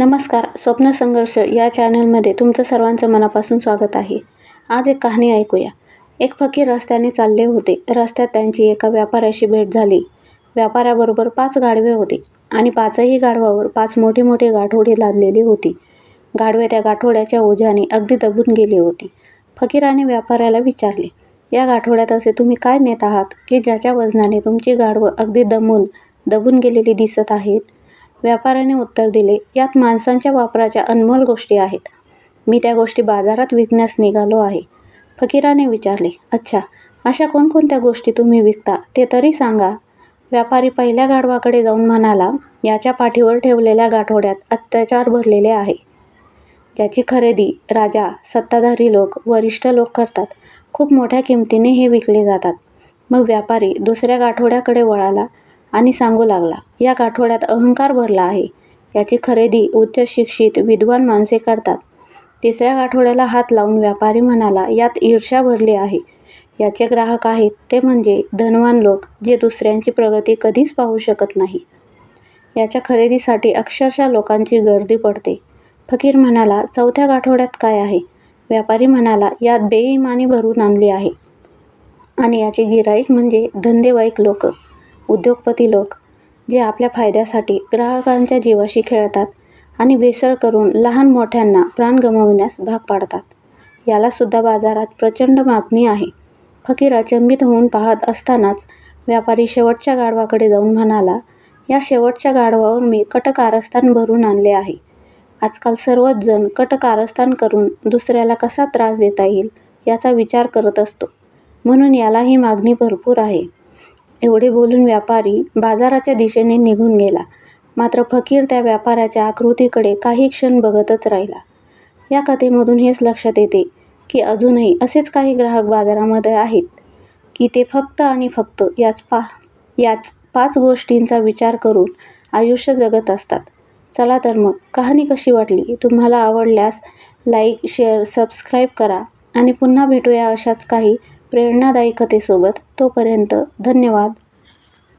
नमस्कार स्वप्न संघर्ष या चॅनलमध्ये तुमचं सर्वांचं मनापासून स्वागत आहे. आज एक कहाणी ऐकूया. एक फकीर रस्त्याने चालले होते. रस्त्यात त्यांची एका व्यापाऱ्याशी भेट झाली. व्यापाऱ्याबरोबर पाच गाढवे होते आणि पाचही गाढवावर पाच मोठी मोठी गाठोडी लादलेली होती. गाढवे त्या गाठोड्याच्या ओझ्याने अगदी दबून गेली होती. फकीराने व्यापाऱ्याला विचारले या गाठोड्यात असे तुम्ही काय नेत आहात की ज्याच्या वजनाने तुमची गाढवं अगदी दमून दबून गेलेली दिसत आहेत? व्यापाऱ्याने उत्तर दिले यात माणसांच्या वापराच्या अनमोल गोष्टी आहेत. मी त्या गोष्टी बाजारात विकण्यास निघालो आहे. फकीराने विचारले अच्छा अशा कोणकोणत्या गोष्टी तुम्ही विकता? ते तरी सांगा. व्यापारी पहिल्या गाढवाकडे जाऊन म्हणाला याच्या पाठीवर ठेवलेल्या गाठोड्यात अत्याचार भरलेले आहे. ज्याची खरेदी राजा सत्ताधारी लोक वरिष्ठ लोक करतात. खूप मोठ्या किमतीने हे विकले जातात. मग व्यापारी दुसऱ्या गाठोड्याकडे वळाला आणि सांगू लागला या गाठोड्यात अहंकार भरला आहे. याची खरेदी उच्च शिक्षित विद्वान माणसे करतात. तिसऱ्या गाठोड्याला हात लावून व्यापारी म्हणाला यात ईर्ष्या भरली आहे. याचे ग्राहक आहेत ते म्हणजे धनवान लोक जे दुसऱ्यांची प्रगती कधीच पाहू शकत नाही. याच्या खरेदीसाठी अक्षरशः लोकांची गर्दी पडते. फकीर म्हणाला चौथ्या गाठोड्यात काय आहे? व्यापारी म्हणाला यात बेईमानी भरून आणली आहे. आणि याचे गिराईक म्हणजे धंदेवाईक लोक. उद्योगपती लोक जे आपल्या फायद्यासाठी ग्राहकांच्या जीवाशी खेळतात आणि भेसळ करून लहान मोठ्यांना प्राण गमावण्यास भाग पाडतात. यालासुद्धा बाजारात प्रचंड मागणी आहे. फकीर अचंबित होऊन पाहत असतानाच व्यापारी शेवटच्या गाढवाकडे जाऊन म्हणाला या शेवटच्या गाढवावर मी कटकारस्थान भरून आणले आहे. आजकाल सर्वच जण कटकारस्थान करून दुसऱ्याला कसा त्रास देता येईल याचा विचार करत असतो. म्हणून यालाही मागणी भरपूर आहे. एवढे बोलून व्यापारी बाजाराच्या दिशेने निघून गेला. मात्र फकीर त्या व्यापाऱ्याच्या आकृतीकडे काही क्षण बघतच राहिला. या कथेमधून हेच लक्षात येते की अजूनही असेच काही ग्राहक बाजारामध्ये आहेत की ते फक्त आणि फक्त याच पा याच पाच गोष्टींचा विचार करून आयुष्य जगत असतात. चला तर मग कहाणी कशी वाटली तुम्हाला आवडल्यास लाईक शेअर सबस्क्राईब करा आणि पुन्हा भेटूया अशाच काही प्रेरणादायी कथेसोबत तोपर्यंत धन्यवाद.